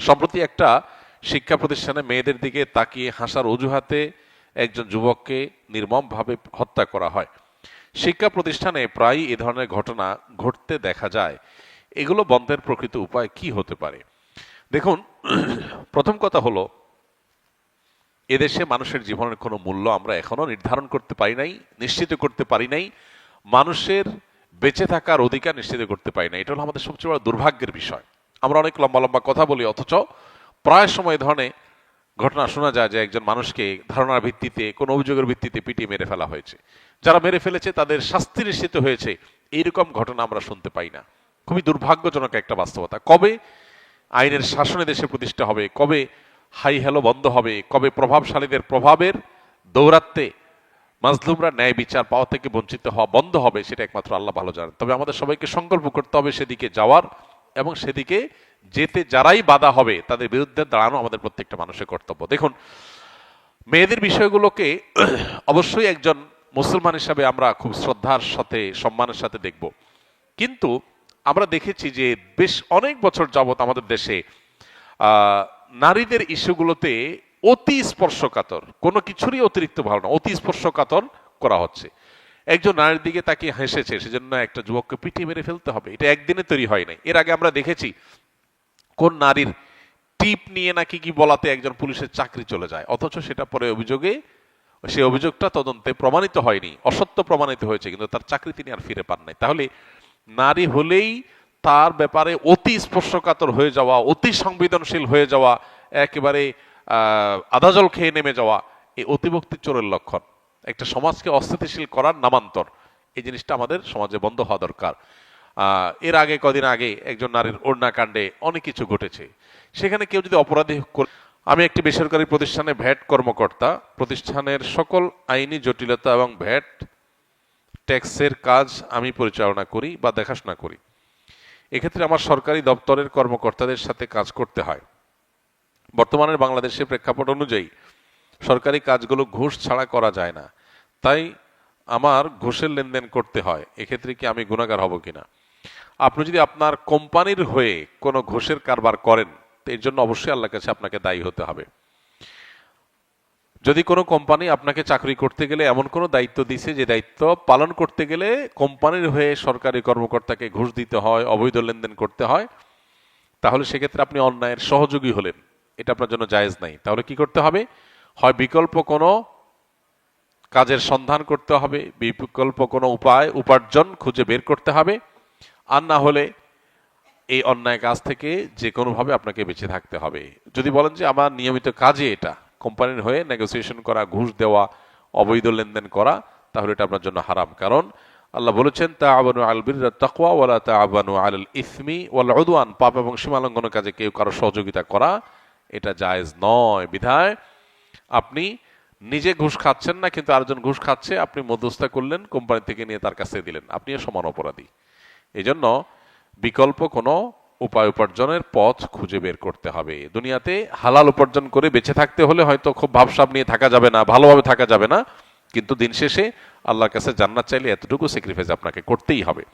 সম্প্রতি একটা শিক্ষা প্রতিষ্ঠানে মেয়েদের দিকে তাকিয়ে হাসার অজুহাতে একজন যুবককে নির্মমভাবে হত্যা করা হয়। শিক্ষা প্রতিষ্ঠানে প্রায়ই এ ধরনের ঘটনা ঘটতে দেখা যায়। এগুলো বন্ধের প্রকৃত উপায় কি হতে পারে? দেখুন, প্রথম কথা হলো, এদেশে মানুষের জীবনের কোনো মূল্য আমরা এখনও নির্ধারণ করতে পারি নাই, নিশ্চিত করতে পারি নাই। মানুষের বেঁচে থাকার অধিকার নিশ্চিত করতে পারি না এটা হলো আমাদের সবচেয়ে বড় দুর্ভাগ্যের বিষয়। আমরা অনেক লম্বা লম্বা কথা বলি, অথচ প্রায় সময় ধরনের ঘটনা শোনা যায় যে একজন মানুষকে ধারণার ভিত্তিতে, কোনো অভিযোগের ভিত্তিতে পিটিয়ে মেরে ফেলা হয়েছে। যারা মেরে ফেলেছে তাদের শাস্তি নিশ্চিত হয়েছে। এইরকম ঘটনা আমরা শুনতে পাই না। খুবই দুর্ভাগ্যজনক একটা বাস্তবতা। কবে আইনের শাসনে দেশে প্রতিষ্ঠা হবে? কবে হাই হ্যালো বন্ধ হবে? কবে প্রভাবশালীদের প্রভাবের দৌরাত্মে মাজলুমরা ন্যায় বিচার পাওয়া থেকে বঞ্চিত হওয়া বন্ধ হবে, সেটা একমাত্র আল্লাহ ভালো জানেন। তবে আমাদের সবাইকে সংকল্প করতে হবে সেদিকে যাওয়ার। এবং সেদিকে যেতে যারাই বাধা হবে, তাদের বিরুদ্ধে দাঁড়ানো আমাদের প্রত্যেকটা মানুষের কর্তব্য। দেখুন, মেয়েদের বিষয়গুলোকে অবশ্যই একজন মুসলমান হিসাবে আমরা খুব শ্রদ্ধার সাথে, সম্মানের সাথে দেখব। কিন্তু আমরা দেখেছি যে বেশ অনেক বছর যাবত আমাদের দেশে নারীদের ইস্যুগুলোতে অতি স্পর্শকাতর, কোনো কিছুরই অতিরিক্ত ভালো না, অতি স্পর্শকাতর করা হচ্ছে। একজন নারীর দিকে তাকে হেসেছে সেজন্য একটা যুবককে পিটিয়ে মেরে ফেলতে হবে। এটা একদিনে তৈরি হয় নাই। এর আগে আমরা দেখেছি কোন নারীর টিপ নিয়ে নাকি কি বলাতে একজন পুলিশের চাকরি চলে যায়। অথচ সেটা পরে অভিযোগে সেই অভিযোগটা তদন্তে প্রমাণিত হয়নি। অসত্য প্রমাণিত হয়েছে কিন্তু তার চাকরি তিনি আর ফিরে পান নাই। তাহলে নারী হলেই তার ব্যাপারে অতি স্পর্শকাতর হয়ে যাওয়া অতি সংবেদনশীল হয়ে যাওয়া একেবারে আহ, আদাজল খেয়ে নেমে যাওয়া এই অতিভক্তি চোরের লক্ষণ। একটা সমাজকে অস্থিতিশীল করার নামান্তর। এই জিনিসটা আমাদের সমাজে বন্ধ হওয়া দরকার। এর আগে, কদিন আগে একজন নারীর কাণ্ডে অনেক কিছু ঘটেছে। সেখানে কেউ যদি অপরাধী আমি একটি বেসরকারি প্রতিষ্ঠানে ভ্যাট কর্মকর্তা। প্রতিষ্ঠানের সকল আইনি জটিলতা এবং ভ্যাট, ট্যাক্সের কাজ আমি পরিচালনা করি বা দেখাশোনা করি। এক্ষেত্রে আমার সরকারি দপ্তরের কর্মকর্তাদের সাথে কাজ করতে হয়। বর্তমানের বাংলাদেশের প্রেক্ষাপট অনুযায়ী সরকারি কাজগুলো ঘুষ ছাড়া করা যায় না। তাই আমার ঘুষের লেনদেন করতে হয়। এক্ষেত্রে কি আমি গুণাগার হব কিনা? আপনি যদি আপনার কোম্পানির হয়ে কোনো ঘুষের কারবার করেন, তো এর জন্য অবশ্যই আল্লাহর কাছে আপনাকে দায়ী হতে হবে। যদি কোনো কোম্পানি আপনাকে চাকরি করতে গেলে এমন কোনো দায়িত্ব দিছে, যে দায়িত্ব পালন করতে গেলে কোম্পানির হয়ে সরকারি কর্মকর্তাকে ঘুষ দিতে হয়, অবৈধ লেনদেন করতে হয়, তাহলে সেক্ষেত্রে আপনি অন্যায়ের সহযোগী হলেন। এটা আপনার জন্য জায়েজ নাই। তাহলে কি করতে হবে? হয় বিকল্প কোনো কাজের সন্ধান করতে হবে, বিকল্প কোনো উপায়, উপার্জন খুঁজে বের করতে হবে, আর না হলে এই অন্যায় কাজ থেকে যে কোনোভাবে আপনাকে বেঁচে থাকতে হবে। যদি বলেন যে আমার নিয়মিত কাজে এটা, কোম্পানির হয়ে নেগোসিয়েশন করা, ঘুষ দেওয়া, অবৈধ লেনদেন করা, তাহলে এটা আপনার জন্য হারাম। কারণ আল্লাহ বলেছেন তা আবানু আল বীর তাকওয়া ওয়ালা তা আবানু আল ইসমি ওয়াল উদওয়ান। পাপ এবং সীমালঙ্ঘনের কাজে কেউ কারও সহযোগিতা করা এটা জায়েজ নয়। বিধায় আপনি নিজে ঘুষ খাচ্ছেন না, কিন্তু আরেকজন ঘুষ খাচ্ছে, আপনি মধ্যস্থা করলেন, কোম্পানি থেকে নিয়ে তার কাছে দিলেন। আপনিও সমান অপরাধী। এই জন্য বিকল্প কোনো উপায় উপার্জনের পথ খুঁজে বের করতে হবে। দুনিয়াতে হালাল উপার্জন করে বেঁচে থাকতে হলে হয়তো খুব ভাবসাব নিয়ে থাকা যাবে না, ভালোভাবে থাকা যাবে না, কিন্তু দিন শেষে আল্লাহর কাছে জান্নাত চাইলে এতটুকু স্যাক্রিফাইস আপনাকে করতেই হবে।